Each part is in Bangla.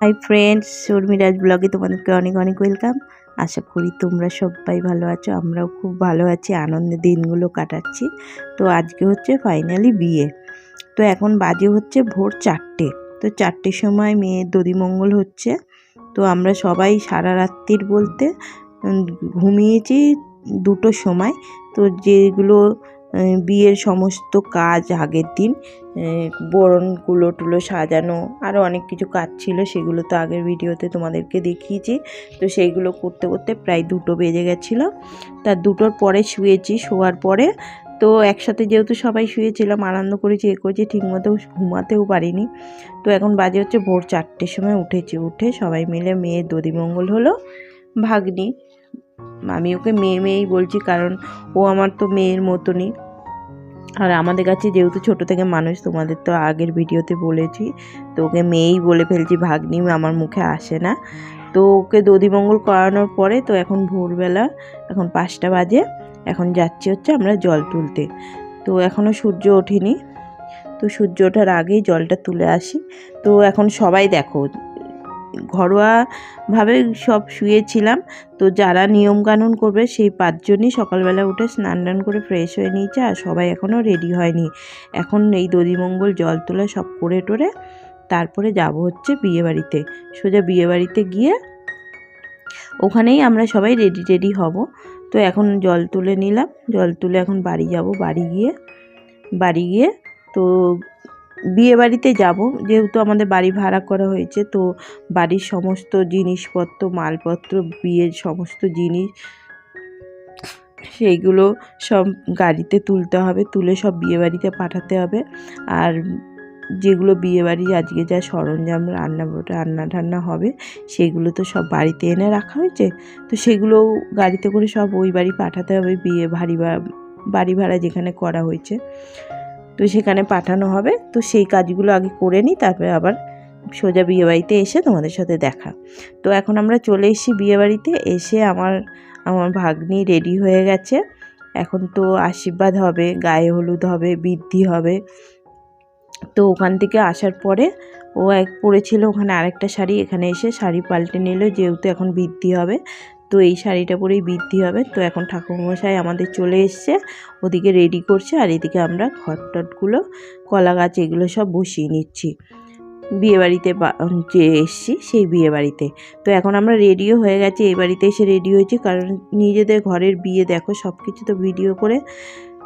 হাই ফ্রেন্ডস শর্মিরাজ ব্লগে তোমাদেরকে অনেক অনেক ওয়েলকাম আশা করি তোমরা সবাই ভালো আছো, আমরাও খুব ভালো আছি, আনন্দে দিনগুলো কাটাচ্ছি। তো আজকে হচ্ছে ফাইনালি বিয়ে। তো এখন বাজে হচ্ছে ভোর চারটে। তো চারটের সময় মেয়ের দদিমঙ্গল হচ্ছে। তো আমরা সবাই সারা রাত্রির বলতে ঘুমিয়েছি দুটো সময়। তো যেগুলো বিয়ের সমস্ত কাজ আগের দিন বরণ, কুলো টুলো সাজানো আরও অনেক কিছু কাজ ছিল, সেগুলো তো আগের ভিডিওতে তোমাদেরকে দেখিয়েছি। তো সেইগুলো করতে করতে প্রায় দুটো বেজে গেছিল। তার দুটোর পরে শুয়েছি, শোয়ার পরে তো একসাথে যেহেতু সবাই শুয়েছিলাম, আনন্দ করেছি, এ করেছি, ঠিকমতো ঘুমাতেও পারিনি। তো এখন বাজে হচ্ছে ভোর চারটের সময় উঠেছি, উঠে সবাই মিলে মেয়ের দধিমঙ্গল হলো, ভাগ্নি। আমি ওকে মেয়ে, মেয়েই বলছি, কারণ ও আমার তো মেয়ের মতনই। আর আমাদের কাছে যেহেতু ছোট থেকে মানুষ, তোমাদের তো আগের ভিডিওতে বলেছি, তো ওকে মেয়েই বলে ফেলছি, ভাগ্নি আমার মুখে আসে না। তো ওকে দধিমঙ্গল করানোর পরে তো এখন ভোরবেলা, এখন পাঁচটা বাজে, এখন যাচ্ছি হচ্ছে আমরা জল তুলতে। তো এখনও সূর্য ওঠেনি, তো সূর্য ওঠার আগেই জলটা তুলে আসি। তো এখন সবাই দেখো ঘরোয়াভাবে সব শুয়েছিলাম। তো যারা নিয়মকানুন করবে, সেই পাঁচজনই সকালবেলা উঠে স্নান টান করে ফ্রেশ হয়ে নিয়েছে আর সবাই এখনও রেডি হয়নি। এখন এই দধিমঙ্গল জল তোলা সব করে টোরে তারপরে যাব হচ্ছে বিয়েবাড়িতে। সোজা বিয়েবাড়িতে গিয়ে ওখানেই আমরা সবাই রেডি রেডি হব। তো এখন জল তুলে নিলাম। জল তুলে এখন বাড়ি যাব। বাড়ি গিয়ে বাড়ি গিয়ে তো বিয়ে বাড়িতে যাব। যেহেতু আমাদের বাড়ি ভাড়া করা হয়েছে, তো বাড়ির সমস্ত জিনিসপত্র, মালপত্র, বিয়ের সমস্ত জিনিস, সেইগুলো সব গাড়িতে তুলতে হবে, তুলে সব বিয়ে বাড়িতে পাঠাতে হবে। আর যেগুলো বিয়েবাড়ি, আজকে যা সরঞ্জাম, রান্না রান্না ঠান্না হবে, সেগুলো তো সব বাড়িতে এনে রাখা হয়েছে। তো সেগুলো গাড়িতে করে সব ওই বাড়ি পাঠাতে হবে, বিয়ে ভারী বাড়ি ভাড়া যেখানে করা হয়েছে। তো সেখানে পাঠানো হবে। তো সেই কাজগুলো আগে করে নিই তারপরে আবার সোজা বিয়েবাড়িতে এসে তোমাদের সাথে দেখা। তো এখন আমরা চলে এসেছি বিয়েবাড়িতে, এসে আমার আমার ভাগ্নি রেডি হয়ে গেছে। এখন তো আশীর্বাদ হবে, গায়ে হলুদ হবে, বৃদ্ধি হবে। তো ওখান থেকে আসার পরে ও এক পরেছিল ওখানে আরেকটা শাড়ি, এখানে এসে শাড়ি পাল্টে নিল, যেহেতু এখন বৃদ্ধি হবে। তো এই শাড়িটা পরেই বৃদ্ধি হবে। তো এখন ঠাকুরমশাই আমাদের চলে এসছে, ওদিকে রেডি করছে আর এদিকে আমরা ঘট টটগুলো কলা গাছ এগুলো সব বসিয়ে নিচ্ছি। বিয়েবাড়িতে যে এসছি সেই বিয়েবাড়িতে। তো এখন আমরা রেডিও হয়ে গেছি এই বাড়িতে এসে রেডি হয়েছি, কারণ নিজেদের ঘরের বিয়ে দেখো সব কিছু তো ভিডিও করে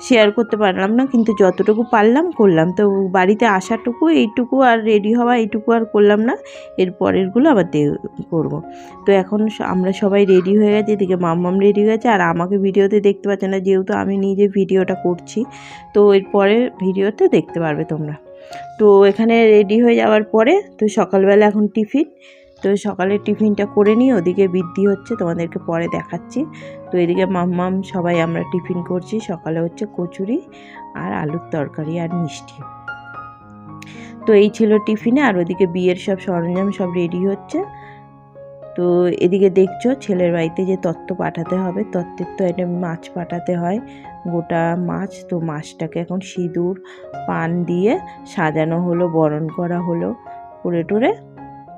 শেয়ার করতে পারলাম না, কিন্তু যতটুকু পারলাম করলাম। তো বাড়িতে আসাটুকু, এইটুকু আর রেডি হওয়া, এইটুকু আর করলাম না। এর পরেরগুলো আবার করব। তো এখন আমরা সবাই রেডি হয়ে গেছি, এদিকে মাম্মাম রেডি হয়ে গেছে, আর আমাকে ভিডিওতে দেখতে পাচ্ছে না, যেহেতু আমি নিজে ভিডিওটা করছি। তো এরপরে ভিডিওতে দেখতে পারবে তোমরা। তো এখানে রেডি হয়ে যাওয়ার পরে, তো সকালবেলা এখন টিফিন। তো সকালে টিফিনটা করে নিই ওদিকে বৃদ্ধি হচ্ছে, তোমাদেরকে পরে দেখাচ্ছি। তো এদিকে মাম্মাম, সবাই আমরা টিফিন করছি। সকালে হচ্ছে কচুরি আর আলুর তরকারি আর মিষ্টি। তো এই ছিল টিফিনে, আর ওদিকে বিয়ের সব সরঞ্জাম সব রেডি হচ্ছে। তো এদিকে দেখছ, ছেলের বাড়িতে যে তত্ত্ব পাঠাতে হবে, তত্ত্বের তো এটা মাছ পাঠাতে হয়। গোটা মাছ, তো মাছটাকে এখন সিঁদুর, পান দিয়ে সাজানো হলো, বরণ করা হলো, করে টোরে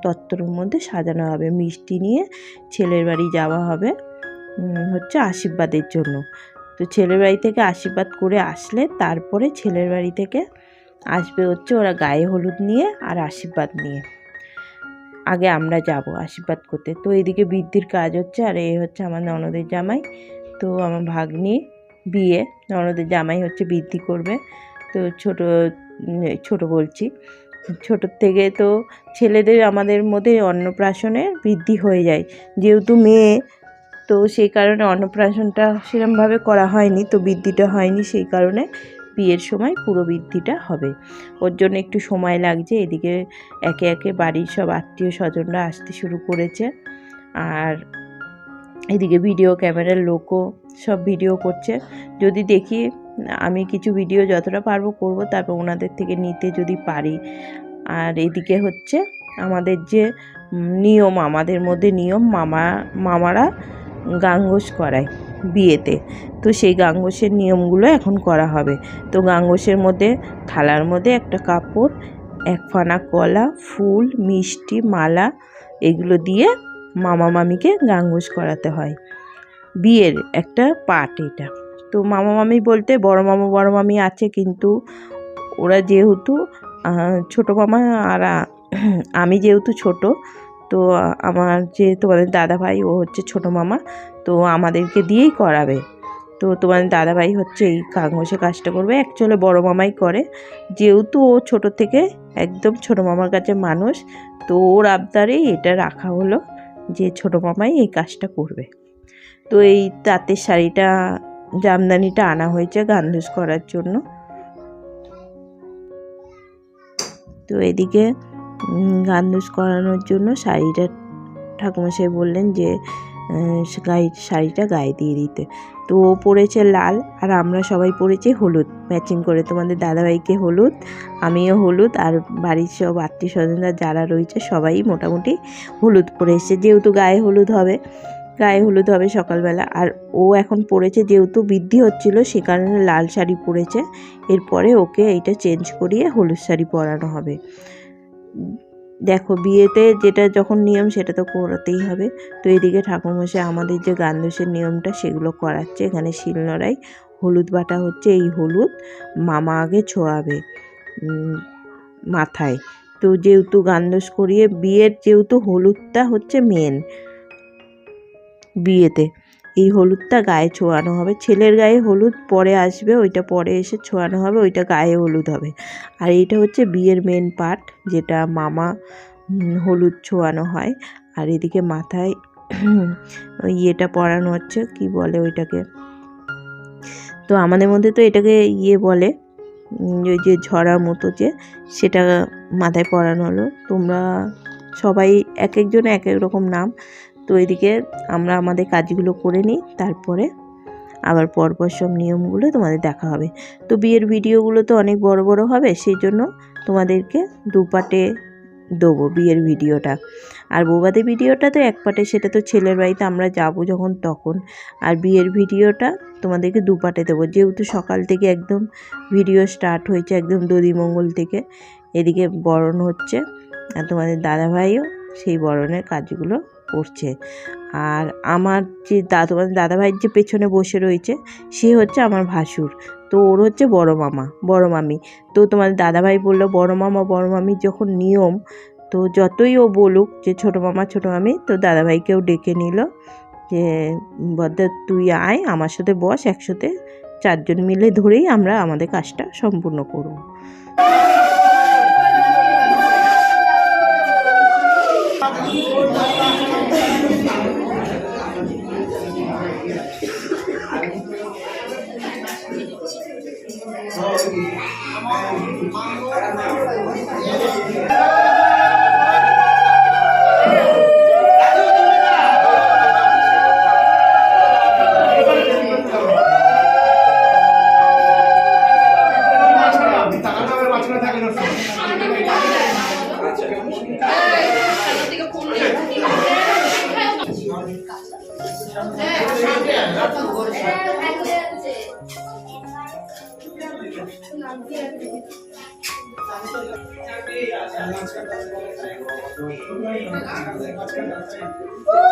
তত্ত্বর মধ্যে সাজানো হবে। মিষ্টি নিয়ে ছেলের বাড়ি যাওয়া হবে হচ্ছে আশীর্বাদের জন্য। তো ছেলের বাড়ি থেকে আশীর্বাদ করে আসলে তারপরে ছেলের বাড়ি থেকে আসবে হচ্ছে ওরা গায়ে হলুদ নিয়ে আর আশীর্বাদ নিয়ে। আগে আমরা যাব আশীর্বাদ করতে। তো এদিকে বৃদ্ধির কাজ হচ্ছে আর এই হচ্ছে আমার ননদের জামাই। তো আমার ভাগ্নি বিয়ে, ননদের জামাই হচ্ছে বৃদ্ধি করবে। তো ছোট ছোট বলছি। ছোটোর থেকে তো ছেলেদের আমাদের মধ্যে অন্নপ্রাশনে বৃদ্ধি হয়ে যায়। যেহেতু মেয়ে, তো সেই কারণে অন্নপ্রাশনটা সেরমভাবে করা হয়নি, তো বৃদ্ধিটা হয়নি, সেই কারণে বিয়ের সময় পুরো বৃদ্ধিটা হবে। ওর জন্য একটু সময় লাগছে, এদিকে একে একে বাড়ির সব আত্মীয় স্বজনরা আসতে শুরু করেছে। আর এদিকে ভিডিও, ক্যামেরার লোকও সব ভিডিও করছে। যদি দেখি আমি কিছু ভিডিও যতটা পারব করব, তারপর ওনাদের থেকে নিতে যদি পারি। আর এদিকে হচ্ছে আমাদের যে নিয়ম, আমাদের মধ্যে নিয়ম, মামা, মামারা গাঙ্গোস করায় বিয়েতে। তো সেই গাঙ্গোসের নিয়মগুলো এখন করা হবে। তো গাঙ্গোসের মধ্যে, থালার মধ্যে একটা কাপড় এক ফানা কলা, ফুল, মিষ্টি, মালা, এগুলো দিয়ে মামা মামিকে গাঙ্গুস করাতে হয়। বিয়ের একটা পার্ট এটা। তো মামা মামি বলতে বড় মামা, বড় মামি আছে কিন্তু ওরা যেহেতু ছোটো মামা আর আমি যেহেতু ছোট, তো আমার যে তোমাদের দাদা ভাই ও হচ্ছে ছোটো মামা, তো আমাদেরকে দিয়েই করাবে। তো তোমাদের দাদাভাই হচ্ছে এই কাগজে কাজটা করবে অ্যাকচুয়ালি বড় মামাই করে। যেহেতু ও ছোট থেকে একদম ছোট মামার কাছে মানুষ, তো ওর আবদারেই এটা রাখা হলো যে ছোট মামাই এই কাজটা করবে। তো এই তাঁতের শাড়িটা জামদানিটা আনা হয়েছে গান্ধুস করার জন্য। তো এদিকে গান্ধুস করানোর জন্য শাড়িটা ঠাকুমশাই বললেন যে গায়ে, শাড়িটা গায়ে দিয়ে দিতে। তো ও পরেছে লাল, আর আমরা সবাই পরেছি হলুদ। ম্যাচিং করে তোমাদের দাদাভাইকে হলুদ, আমিও হলুদ, আর বাড়ির সব আত্মীয় স্বজনরা যারা রয়েছে সবাই মোটামুটি হলুদ পরে এসছে। যেহেতু গায়ে হলুদ হবে গায়ে হলুদ হবে সকালবেলা। আর ও এখন পরেছে যেহেতু বৃদ্ধি হচ্ছিল, সে কারণে লাল শাড়ি পরেছে। এরপরে ওকে এইটা চেঞ্জ করিয়ে হলুদ শাড়ি পরানো হবে। দেখো, বিয়েতে যেটা যখন নিয়ম, সেটা তো করাতেই হবে। তো এদিকে ঠাকুরমশাই আমাদের যে গান্ধসের নিয়মটা, সেগুলো করাচ্ছে। এখানে শিলনোড়ায় হলুদ বাটা হচ্ছে, এই হলুদ মামা আগে ছোঁয়াবে মাথায়। তো যেহেতু গান্ধস করিয়ে, বিয়ের যেহেতু হলুদটা হচ্ছে মেন বিয়েতে। এই হলুদটা গায়ে ছোঁয়ানো হবে। ছেলের গায়ে হলুদ পরে আসবে, ওইটা পরে এসে ছোঁয়ানো হবে, ওইটা গায়ে হলুদ হবে। আর এইটা হচ্ছে বিয়ের মেন পার্ট যেটা মামা হলুদ ছোঁয়ানো হয়। আর এদিকে মাথায় ওই ইয়েটা পরানো হচ্ছে, কি বলে ওইটাকে? তো আমাদের মধ্যে তো এটাকে ইয়ে বলে ওই যে ঝরা মতো যে, সেটা মাথায় পরানো হলো। তোমরা সবাই এক একজন এক এক রকম নাম। তো এদিকে আমরা আমাদের কাজগুলো করে নিই, তারপরে আবার পরপর সব নিয়মগুলো তোমাদের দেখা হবে। তো বিয়ের ভিডিওগুলো তো অনেক বড় বড় হবে, সেই জন্য তোমাদেরকে দু পাটে দেবো বিয়ের ভিডিওটা। আর বৌবাদের ভিডিওটা তো এক পাটে, সেটা তো ছেলের বাড়িতে আমরা যাব যখন তখন। আর বিয়ের ভিডিওটা তোমাদেরকে দু পাটে দেবো, যেহেতু সকাল থেকে একদম ভিডিও স্টার্ট হয়েছে, একদম দধিমঙ্গল থেকে। এদিকে বরণ হচ্ছে, আর তোমাদের দাদাভাইও সেই বরণের কাজগুলো করছে আর আমার যে দাদা তোমাদের দাদাভাইয়ের যে পেছনে বসে রয়েছে, সে হচ্ছে আমার ভাসুর। তো ওর হচ্ছে বড় মামা, বড় মামি। তো তোমাদের দাদাভাই বলল, বড় মামা, বড় মামির যখন নিয়ম, তো যতই ও বলুক যে ছোটো মামা, ছোটো মামি, তো দাদাভাইকেও ডেকে নিল যে, বদ্দা, তুই আয়, আমার সাথে বস, একসাথে চারজন মিলে ধরেই আমরা আমাদের কাজটা সম্পূর্ণ করব। Woo!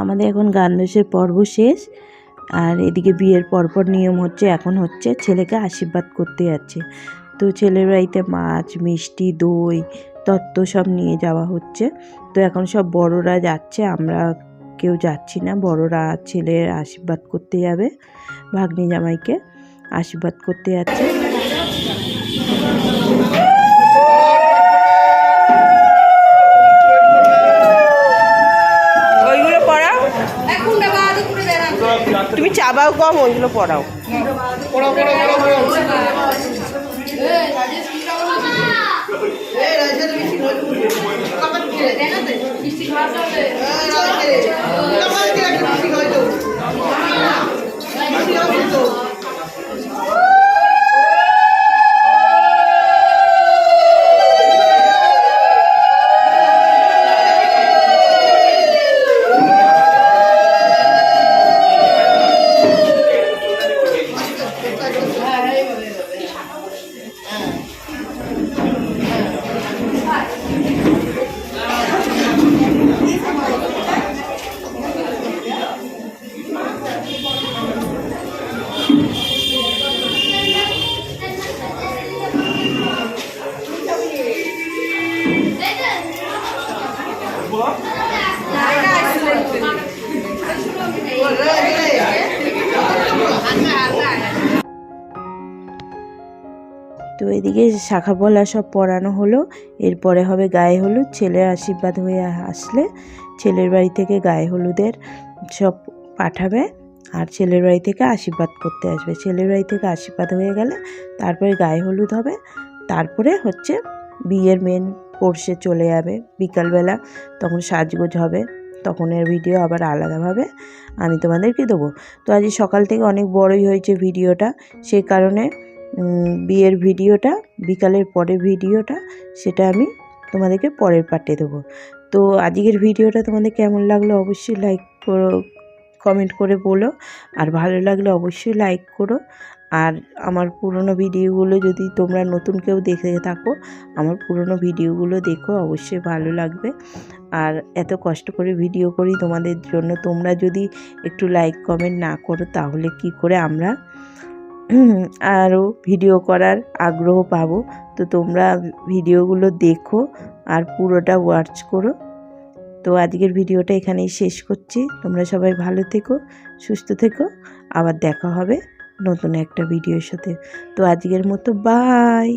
আমাদের এখন গান দোষের পর্ব শেষ, আর এদিকে বিয়ের পরপর নিয়ম হচ্ছে, এখন হচ্ছে ছেলেকে আশীর্বাদ করতে যাচ্ছে। তো ছেলের বাড়িতে মাছ, মিষ্টি, দই তত্ত্ব সব নিয়ে যাওয়া হচ্ছে। তো এখন সব বড়রা যাচ্ছে আমরা কেউ যাচ্ছি না। বড়রা ছেলের আশীর্বাদ করতে যাবে ভাগ্নি জামাইকে আশীর্বাদ করতে যাচ্ছে। তুমি চাবাও কম ওইগুলো পড়াও। তো এদিকে শাখা পলা সব পরানো হলো। এরপরে হবে গায়ে হলুদ, ছেলের আশীর্বাদ হয়ে আসলে ছেলের বাড়ি থেকে গায়ে হলুদের সব পাঠাবে আর ছেলের বাড়ি থেকে আশীর্বাদ করতে আসবে। ছেলের বাড়ি থেকে আশীর্বাদ হয়ে গেলে তারপরে গায়ে হলুদ হবে। তারপরে হচ্ছে বিয়ের মেন কোর্সে চলে যাবে। বিকালবেলা তখন সাজগোজ হবে, তখন এর ভিডিও আবার আলাদাভাবে আমি তোমাদেরকে দেবো। তো আজ সকাল থেকে অনেক বড়ই হয়েছে ভিডিওটা সেই কারণে বিয়ের ভিডিওটা, বিকালের পরের ভিডিওটা, সেটা আমি তোমাদেরকে পরের পার্টে দেবো। তো আজকের ভিডিওটা তোমাদের কেমন লাগল অবশ্যই লাইক করো কমেন্ট করে বলো। আর ভালো লাগলে অবশ্যই লাইক করো। আর আমার পুরনো ভিডিওগুলো যদি তোমরা নতুন কেউ দেখে থাকো, আমার পুরনো ভিডিওগুলো দেখো, অবশ্যই ভালো লাগবে। আর এত কষ্ট করে ভিডিও করি তোমাদের জন্য, তোমরা যদি একটু লাইক কমেন্ট না করো, তাহলে কি করে আমরা আরও ভিডিও করার আগ্রহ পাবো। তো তোমরা ভিডিওগুলো দেখো আর পুরোটা ওয়াচ করো। তো আজকের ভিডিওটা এখানেই শেষ করছি। তোমরা সবাই ভালো থেকো, সুস্থ থেকো। আবার দেখা হবে নতুন একটা ভিডিওর সাথে। তো আজকের মতো বাই